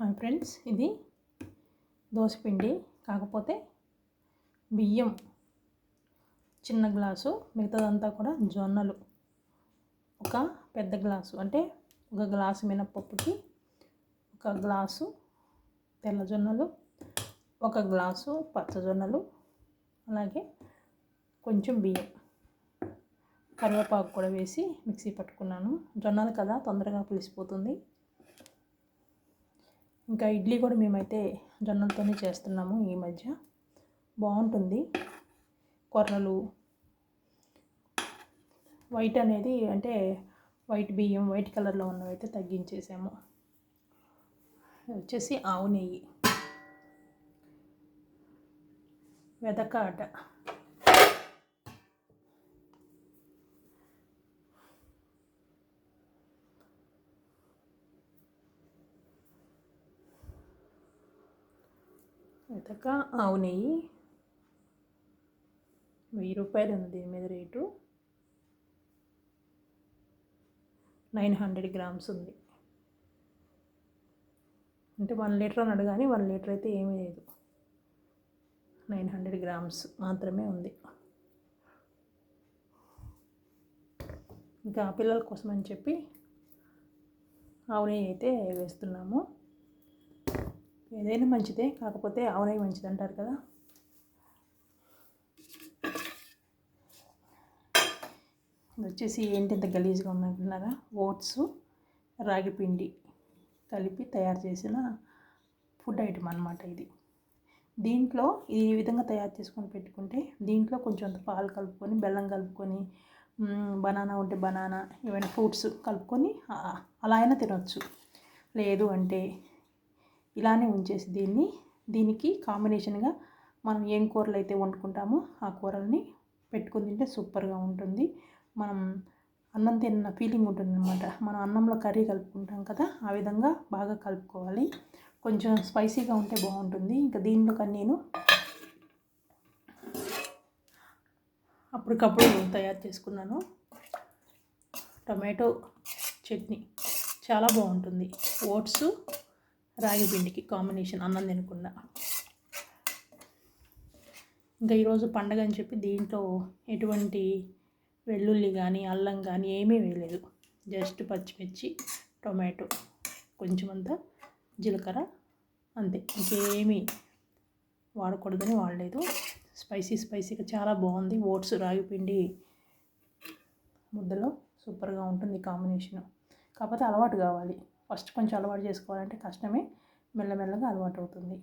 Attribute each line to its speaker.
Speaker 1: Hi friends ఇది దోసపిండి కాకపోతే బియ్యం చిన్న గ్లాసు మిగతాదంతా కూడా జొన్నలు. ఒక పెద్ద గ్లాసు అంటే ఒక గ్లాసు మినప్పప్పుకి ఒక గ్లాసు తెల్ల జొన్నలు ఒక గ్లాసు పచ్చజొన్నలు అలాగే కొంచెం బియ్యం. కరివేపాకు కూడా వేసి మిక్సీ పట్టుకున్నాను. జొన్నలు కదా తొందరగా పులిసిపోతుంది. ఇంకా ఇడ్లీ కూడా మేమైతే జొన్నలతోనే చేస్తున్నాము ఈ మధ్య. బాగుంటుంది. కొర్రలు వైట్ అనేది అంటే వైట్ బియ్యం వైట్ కలర్లో ఉన్నవి అయితే తగ్గించేసాము. వచ్చేసి ఆవు నెయ్యి. వెదకాట వెతక ఆవు నెయ్యి వెయ్యి రూపాయలు ఉంది. దీని మీద రేటు నైన్ హండ్రెడ్ గ్రామ్స్ ఉంది. అంటే వన్ లీటర్ అన్నాడు కానీ వన్ లీటర్ అయితే ఏమీ లేదు. నైన్ హండ్రెడ్ గ్రామ్స్ మాత్రమే ఉంది. ఇంకా పిల్లల కోసం అని చెప్పి ఆవు నెయ్యి అయితే వేస్తున్నాము. ఏదైనా మంచిదే కాకపోతే ఆవు మంచిది అంటారు కదా. ఇది వచ్చేసి ఏంటి ఇంత గలీజ్గా ఉందంటున్నారా ఓట్స్ రాగి పిండి కలిపి తయారు చేసిన ఫుడ్ ఐటమ్ అనమాట ఇది. దీంట్లో ఈ విధంగా తయారు చేసుకొని పెట్టుకుంటే దీంట్లో కొంచెం పాలు కలుపుకొని బెల్లం కలుపుకొని బనానా ఉంటే బనానా ఏమైనా ఫ్రూట్స్ కలుపుకొని అలా అయినా తినొచ్చు. లేదు అంటే ఇలానే ఉంచేసి దీన్ని దీనికి కాంబినేషన్గా మనం ఏం కూరలు అయితే వండుకుంటామో ఆ కూరల్ని పెట్టుకుని తింటే సూపర్గా ఉంటుంది. మనం అన్నం తిన్న ఫీలింగ్ ఉంటుంది అనమాట మనం అన్నంలో కర్రీ కలుపుకుంటాం కదా ఆ విధంగా బాగా కలుపుకోవాలి. కొంచెం స్పైసీగా ఉంటే బాగుంటుంది. ఇంకా దీనిలో కానీ నేను అప్పటికప్పుడు తయారు చేసుకున్నాను. టొమాటో చట్నీ చాలా బాగుంటుంది. ఓట్స్ రాగి పిండికి కాంబినేషన్ అన్నం తినకుండా. ఇంకా ఈరోజు పండగ అని చెప్పి దీంట్లో ఎటువంటి వెల్లుల్లి కానీ అల్లం కానీ ఏమీ వేయలేదు. జస్ట్ పచ్చిమిర్చి టొమాటో కొంచెం అంతా జీలకర్ర అంతే. ఇంకేమీ వాడకూడదని వాడలేదు. స్పైసీ స్పైసీగా చాలా బాగుంది. ఓట్స్ రాగి పిండి ముద్దలో సూపర్గా ఉంటుంది కాంబినేషన్. కాకపోతే అలవాటు కావాలి. ఫస్ట్ కొంచెం అలవాటు చేసుకోవాలంటే కష్టమే. మెల్లమెల్లగా అలవాటు అవుతుంది